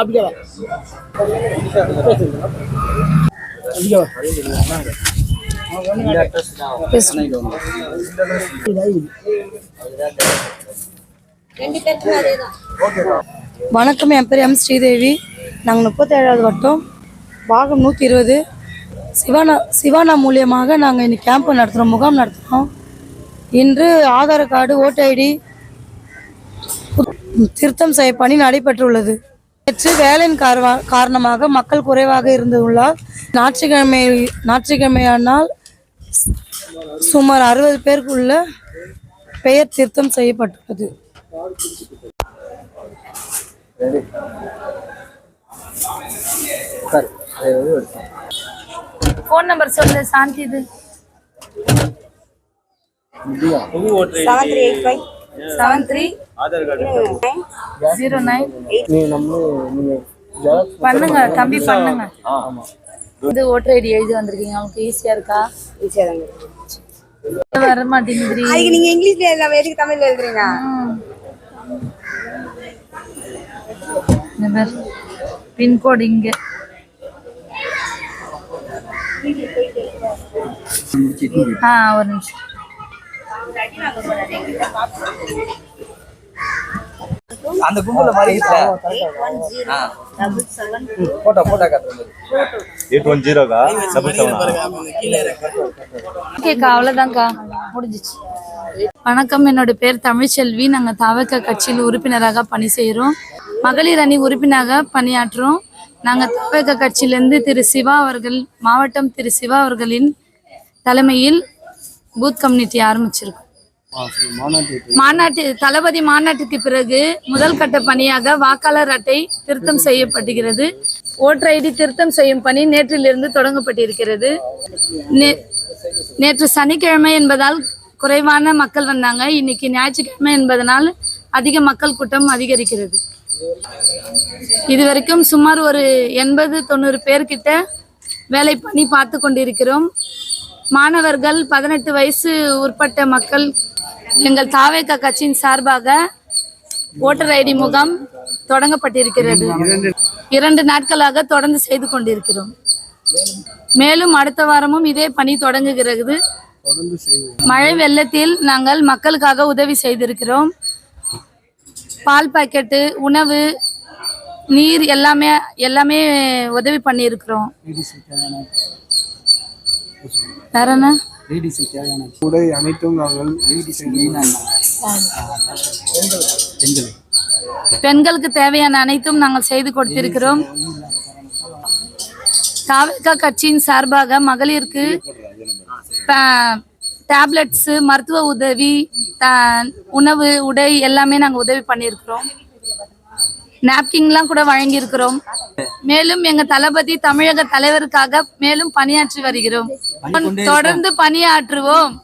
அப்படியே. வணக்கம் என் பேர் எம். ஸ்ரீதேவி. நாங்கள் முப்பத்தேழாவது வட்டம் பாகம் நூற்றி இருபது சிவானா சிவானா மூலியமாக நாங்கள் இன்னைக்கு கேம்ப் நடத்துகிறோம் முகாம் நடத்துகிறோம் இன்று ஆதார் கார்டு ஓட்டு ஐடி திருத்தம் செய்ய பணி நடைபெற்றுள்ளது. நேற்று வேலையின் காரணமா காரணமாக மக்கள் குறைவாக இருந்துள்ளார். ஞாயிற்றுக்கிழமை ஞாயிற்றுக்கிழமையானால் சுமார் அறுபது பேருக்குள்ள பெயர் திருத்தம் செய்யப்பட்டுள்ளது. சரி ஃபோன் நம்பர் சொல்லு சாந்தி இது. Seven three eight five. Seven three zero nine நீ நம்ம நீங்க ஜெராக்ஸ் பண்ணுங்க தம்பி பண்ணுங்க. இது ஓட்டர் ஐடி எழுதி வந்திருக்கீங்க. உங்களுக்கு ஈஸியா இருக்கா? ஈஸியாக தாங்க. வர மாட்டேங்குது அதுக்கு நீங்க இங்கிலீஷ்ல எழுதாம எதுக்கு தமிழ்ல எழுதுறீங்க? பின்கோடு இங்க ஆ ஒரு நிமிஷம். அந்த கும்பல மாதிரி இல்ல போட்டோ போட்டோ காட்டுறது. எயிட் ஒன் ஜீரோக்கா? டபுள் செவனா ஓகேக்கா அவ்வளோதான்க்கா முடிஞ்சிச்சு. வணக்கம் என்னோட பேர் தமிழ்ச்செல்வி நாங்கள் தவக்க கட்சியில் உறுப்பினராக பணி செய்கிறோம் மகளிர் அணி உறுப்பினராக பணியாற்றுறோம். நாங்கள் தவக்க கட்சியிலேருந்து திரு சிவா அவர்கள் மாவட்டம் திரு சிவா அவர்களின் தலைமையில் பூத் கம்யூனிட்டி ஆரம்பிச்சிருக்கோம். மாநாட்டு தளபதி மாநாட்டுக்கு பிறகு முதல் கட்ட பணியாக வாக்காளர் அட்டை திருத்தம் செய்யப்படுகிறது ஓட்டர் ஐடி திருத்தம் செய்யும் பணி நேற்றிலிருந்து தொடங்கப்பட்டிருக்கிறது. நேற்று சனிக்கிழமை என்பதால் குறைவான மக்கள் வந்தாங்க. இன்னைக்கு ஞாயிற்றுக்கிழமை என்பதனால் அதிக மக்கள் கூட்டம் அதிகரிக்கிறது. இதுவரைக்கும் சுமார் ஒரு எண்பது தொண்ணூறு பேர்கிட்ட வேலை பண்ணி பார்த்து கொண்டிருக்கிறோம். மாணவர்கள் பதினெட்டு வயசு உட்பட்ட மக்கள் எங்கள் தாவேக கட்சியின் சார்பாக ஓட்டர் ஐடி முகாம் தொடங்கப்பட்டிருக்கிறது. இரண்டு நாட்களாக தொடர்ந்து செய்து கொண்டிருக்கிறோம். மேலும் அடுத்த வாரமும் இதே பணி தொடங்குகிறது. மழை வெள்ளத்தில் நாங்கள் மக்களுக்காக உதவி செய்திருக்கிறோம். பால் பாக்கெட்டு உணவு நீர் எல்லாமே எல்லாமே உதவி பண்ணியிருக்கிறோம். வேற என்ன? உடை அனைத்தும் நாங்கள் பெண்களுக்கு தேவையான அனைத்தும் நாங்கள் செய்து கொடுத்திருக்கிறோம். தாவக கட்சியின் சார்பாக மகளிருக்கு டேப்லெட்ஸு மருத்துவ உதவி உணவு உடை எல்லாமே நாங்கள் உதவி பண்ணியிருக்கிறோம். நாப்கின்லாம் கூட வழங்கியிருக்கிறோம். மேலும் எங்க தளபதி தமிழக தலைவருக்காக மேலும் பணியாற்றி வருகிறோம். தொடர்ந்து பணியாற்றுவோம்.